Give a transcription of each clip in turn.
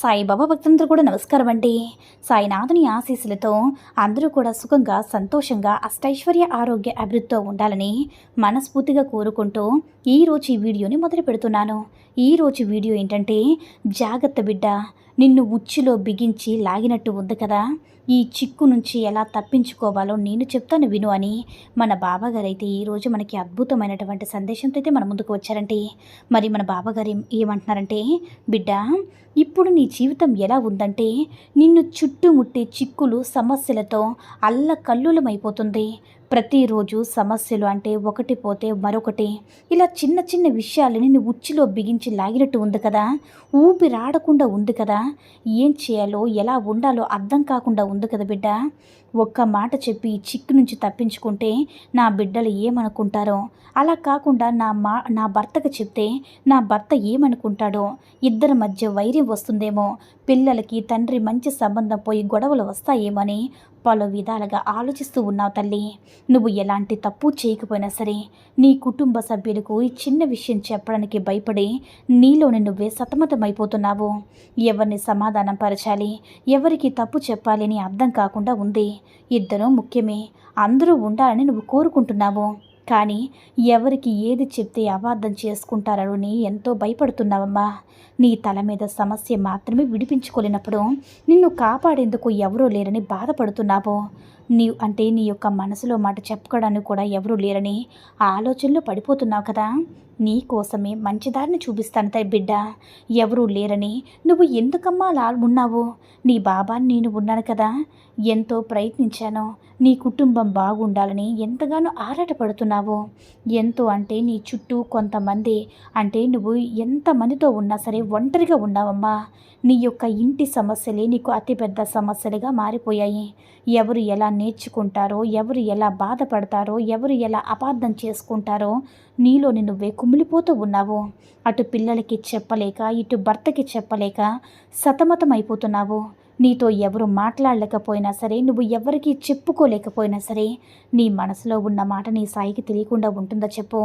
సాయిబాబా భక్తులందరూ కూడా నమస్కారం అండి. సాయినాథుని ఆశీస్సులతో అందరూ కూడా సుఖంగా సంతోషంగా అష్టైశ్వర్య ఆరోగ్య అభివృద్ధితో ఉండాలని మనస్ఫూర్తిగా కోరుకుంటూ ఈరోజు ఈ వీడియోని మొదలు పెడుతున్నాను. ఈరోజు వీడియో ఏంటంటే జాగ్రత్త బిడ్డ నిన్ను ఉచ్చులో బిగించి లాగినట్టు ఉంది కదా. ఈ చిక్కు నుంచి ఎలా తప్పించుకోవాలో నేను చెప్తాను విను అని మన బాబాగారు అయితే ఈరోజు మనకి అద్భుతమైనటువంటి సందేశంతో అయితే మన ముందుకు వచ్చారంటే మరి మన బాబాగారు ఏమంటున్నారంటే బిడ్డ ఇప్పుడు నీ జీవితం ఎలా ఉందంటే నిన్ను చుట్టుముట్టే చిక్కులు సమస్యలతో అల్లకల్లులమైపోతుంది. ప్రతిరోజు సమస్యలు అంటే ఒకటి పోతే మరొకటి. ఇలా చిన్న చిన్న విషయాలని నువ్వు ఉచ్చిలో బిగించి లాగినట్టు ఉంది కదా? ఊపిరాడకుండా ఉంది కదా? ఏం చేయాలో ఎలా ఉండాలో అర్థం కాకుండా ఉంది కదా బిడ్డ? ఒక్క మాట చెప్పి చిక్కు నుంచి తప్పించుకుంటే నా బిడ్డలు ఏమనుకుంటారో? అలా కాకుండా నా మా నా భర్తకు చెప్తే నా భర్త ఏమనుకుంటాడో? ఇద్దరి మధ్య వైర్యం వస్తుందేమో? పిల్లలకి తండ్రి మంచి సంబంధం పోయి గొడవలు వస్తాయేమని? పలు విధాలుగా ఆలోచిస్తూ ఉన్నావు తల్లి. నువ్వు ఎలాంటి తప్పు చేయకపోయినా సరే నీ కుటుంబ సభ్యులకు ఈ చిన్న విషయం చెప్పడానికి భయపడి నీలోని నువ్వే సతమతమైపోతున్నావు. ఎవరిని సమాధానం పరచాలి ఎవరికి తప్పు చెప్పాలి అని అర్థం కాకుండా ఉంది. ఇద్దరూ ముఖ్యమే అందరూ ఉండాలని నువ్వు కోరుకుంటున్నావు. కానీ ఎవరికి ఏది చెప్తే అబార్థం చేసుకుంటారని ఎంతో భయపడుతున్నావమ్మా. నీ తల మీద సమస్య మాత్రమే విడిపించుకోలేనప్పుడు నిన్ను కాపాడేందుకు ఎవరూ లేరని బాధపడుతున్నావు. నీ అంటే నీ యొక్క మనసులో మాట చెప్పుకోవడానికి కూడా ఎవరూ లేరని ఆలోచనలో పడిపోతున్నావు కదా. నీ కోసమే మంచి దారిని చూపిస్తాను తల్లి బిడ్డ. ఎవరూ లేరని నువ్వు ఎందుకమ్మా అలా ఉన్నావు? నీ బాబాని నేను ఉన్నాను కదా. ఎంతో ప్రయత్నించాను. నీ కుటుంబం బాగుండాలని ఎంతగానో ఆరాటపడుతున్నావు. ఎంతో అంటే నీ చుట్టూ కొంతమంది అంటే నువ్వు ఎంతమందితో ఉన్నా సరే ఒంటరిగా ఉన్నావమ్మా. నీ యొక్క ఇంటి సమస్యలే నీకు అతిపెద్ద సమస్యలుగా మారిపోయాయి. ఎవరు ఎలా నేర్చుకుంటారో ఎవరు ఎలా బాధపడతారో ఎవరు ఎలా అపార్థం చేసుకుంటారో నీలోని నువ్వే కుమిలిపోతూ ఉన్నావు. అటు పిల్లలకి చెప్పలేక ఇటు భర్తకి చెప్పలేక సతమతమైపోతున్నావు. నీతో ఎవరు మాట్లాడలేకపోయినా సరే నువ్వు ఎవరికీ చెప్పుకోలేకపోయినా సరే నీ మనసులో ఉన్న మాట నీ సాయికి తెలియకుండా ఉంటుందా చెప్పు.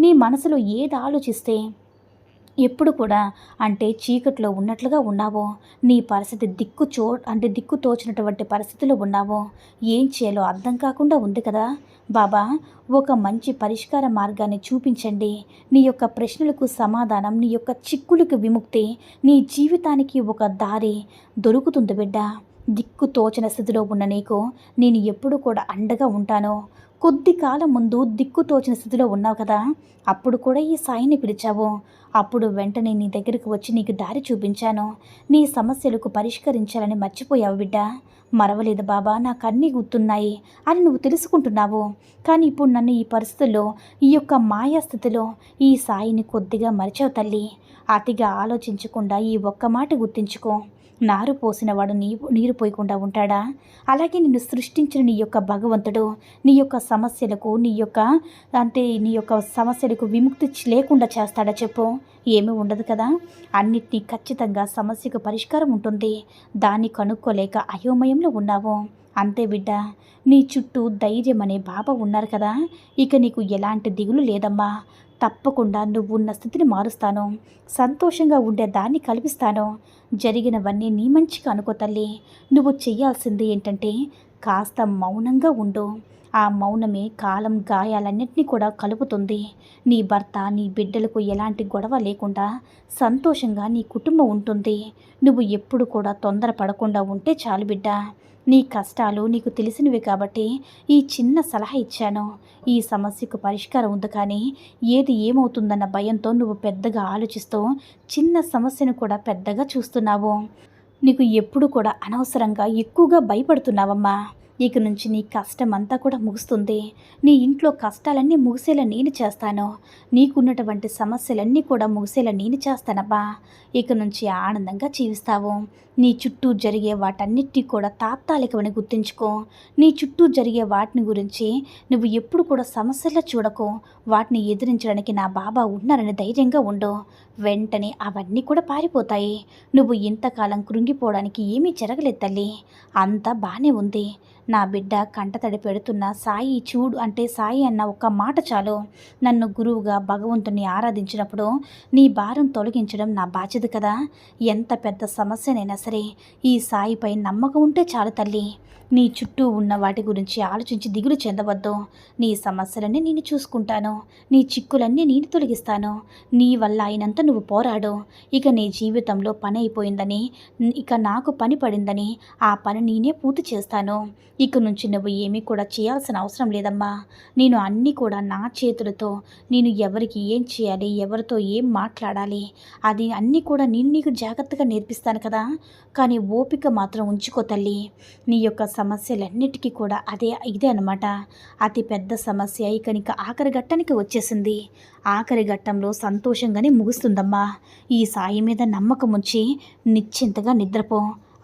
నీ మనసులో ఏది ఆలోచిస్తే ఎప్పుడు కూడా అంటే చీకట్లో ఉన్నట్లుగా ఉన్నావో. నీ పరిస్థితి దిక్కు చో అంటే దిక్కు తోచినటువంటి పరిస్థితిలో ఉన్నావో. ఏం చేయాలో అర్థం కాకుండా ఉంది కదా. బాబా ఒక మంచి పరిష్కార మార్గాన్ని చూపించండి. నీ యొక్క ప్రశ్నలకు సమాధానం నీ యొక్క చిక్కులకు విముక్తి నీ జీవితానికి ఒక దారి దొరుకుతుంది బిడ్డ. దిక్కు తోచిన స్థితిలో ఉన్న నీకు నేను ఎప్పుడు కూడా అండగా ఉంటాను. కొద్ది కాలం ముందు దిక్కు తోచిన స్థితిలో ఉన్నావు కదా. అప్పుడు కూడా ఈ సాయిని పిలిచావు. అప్పుడు వెంటనే నీ దగ్గరికి వచ్చి నీకు దారి చూపించాను. నీ సమస్యలకు పరిష్కరించాలని మర్చిపోయావు బిడ్డ. మరవలేదు బాబా నాకు అన్నీ గుర్తున్నాయి అని నువ్వు తెలుసుకుంటున్నావు. కానీ ఇప్పుడు నన్ను ఈ పరిస్థితుల్లో ఈ యొక్క మాయా స్థితిలో ఈ సాయిని కొద్దిగా మరిచావు తల్లి. అతిగా ఆలోచించకుండా ఈ ఒక్క మాట గుర్తించుకో. నారు పోసినవాడు నీ నీరు పోయకుండా ఉంటాడా? అలాగే నిన్ను సృష్టించిన నీ యొక్క భగవంతుడు నీ యొక్క సమస్యలకు నీ యొక్క అంటే నీ యొక్క సమస్యలకు విముక్తి లేకుండా చేస్తాడా చెప్పు? ఏమీ ఉండదు కదా? అన్నిటినీ ఖచ్చితంగా సమస్యకు పరిష్కారం ఉంటుంది. దాన్ని కనుక్కోలేక అయోమయంలో ఉన్నావు. అంతే బిడ్డ నీ చుట్టూ ధైర్యం అనే బాబా ఉన్నారు కదా? ఇక నీకు ఎలాంటి దిగులు లేదమ్మా. తప్పకుండా నువ్వున్న స్థితిని మారుస్తాను. సంతోషంగా ఉండే దాన్ని కల్పిస్తాను. జరిగినవన్నీ నీ మంచిగా అనుకో తల్లి. నువ్వు చెయ్యాల్సింది ఏంటంటే కాస్త మౌనంగా ఉండు. ఆ మౌనమే కాలం గాయాలన్నింటినీ కూడా కలుపుతుంది. నీ భర్త నీ బిడ్డలకు ఎలాంటి గొడవ లేకుండా సంతోషంగా నీ కుటుంబం ఉంటుంది. నువ్వు ఎప్పుడు కూడా తొందరపడకుండా ఉంటే చాలు బిడ్డ. నీ కష్టాలు నీకు తెలిసినవి కాబట్టి ఈ చిన్న సలహా ఇచ్చాను. ఈ సమస్యకు పరిష్కారం ఉంది కానీ ఏది ఏమవుతుందన్న భయంతో నువ్వు పెద్దగా ఆలోచిస్తూ చిన్న సమస్యను కూడా పెద్దగా చూస్తున్నావు. నీకు ఎప్పుడు కూడా అనవసరంగా ఎక్కువగా భయపడుతున్నావమ్మా. ఇక నుంచి నీ కష్టం అంతా కూడా ముగుస్తుంది. నీ ఇంట్లో కష్టాలన్నీ ముగిసేలా నేను చేస్తాను. నీకున్నటువంటి సమస్యలన్నీ కూడా ముగిసేలా నేను చేస్తానబ్బా. ఇక నుంచి ఆనందంగా జీవిస్తావు. నీ చుట్టూ జరిగే వాటన్నిటినీ కూడా తాత్కాలికమని గుర్తుంచుకో. నీ చుట్టూ జరిగే వాటిని గురించి నువ్వు ఎప్పుడు కూడా సమస్యలా చూడకు. వాటిని ఎదిరించడానికి నా బాబా ఉన్నారని ధైర్యంగా ఉండు. వెంటనే అవన్నీ కూడా పారిపోతాయి. నువ్వు ఇంతకాలం కృంగిపోవడానికి ఏమీ జరగలేదు తల్లి. అంతా బాగానే ఉంది. నా బిడ్డ కంటతడి పెడుతున్న సాయి చూడు అంటే సాయి అన్న ఒక్క మాట చాలు. నన్ను గురువుగా భగవంతుని ఆరాధించినప్పుడు నీ భారం తొలగించడం నా బాధ్యత కదా. ఎంత పెద్ద సమస్యనైనా సరే ఈ సాయిపై నమ్మకం ఉంటే చాలు తల్లి. నీ చుట్టూ ఉన్న వాటి గురించి ఆలోచించి దిగులు చెందవద్దు. నీ సమస్యలన్నీ నేను చూసుకుంటాను. నీ చిక్కులన్నీ నేను తొలగిస్తాను. నీ వల్ల అయినంత నువ్వు పోరాడు. ఇక నీ జీవితంలో పని అయిపోయిందని ఇక నాకు పని పడిందని ఆ పని నేనే పూర్తి చేస్తాను. ఇక నుంచి నువ్వు ఏమీ కూడా చేయాల్సిన అవసరం లేదమ్మా. నేను అన్నీ కూడా నా చేతులతో నేను ఎవరికి ఏం చేయాలి ఎవరితో ఏం మాట్లాడాలి అది అన్నీ కూడా నేను నీకు జాగ్రత్తగా నేర్పిస్తాను కదా. కానీ ఓపిక మాత్రం ఉంచుకో తల్లి. నీ యొక్క సమస్యలన్నిటికీ కూడా అదే ఇదే అనమాట అతి పెద్ద సమస్య ఇక నీకు ఆఖరి ఘట్టానికి వచ్చేసింది. ఆఖరి ఘట్టంలో సంతోషంగానే ముగుస్తుందమ్మా. ఈ సాయి మీద నమ్మకం ఉంచి నిశ్చింతగా నిద్రపో.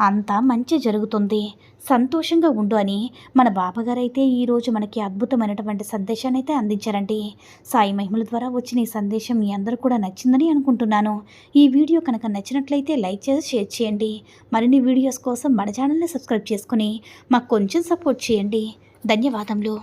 అంతా మంచి జరుగుతుంది. సంతోషంగా ఉండు అని మన బాబాగారైతే ఈరోజు మనకి అద్భుతమైనటువంటి సందేశాన్ని అయితే అందించారండి. సాయి మహిమల ద్వారా వచ్చిన ఈ సందేశం మీ అందరూ కూడా నచ్చిందని అనుకుంటున్నాను. ఈ వీడియో కనుక నచ్చినట్లయితే లైక్ చేసి షేర్ చేయండి. మరిన్ని వీడియోస్ కోసం మన ఛానల్ని సబ్స్క్రైబ్ చేసుకుని మాకు కొంచెం సపోర్ట్ చేయండి. ధన్యవాదములు.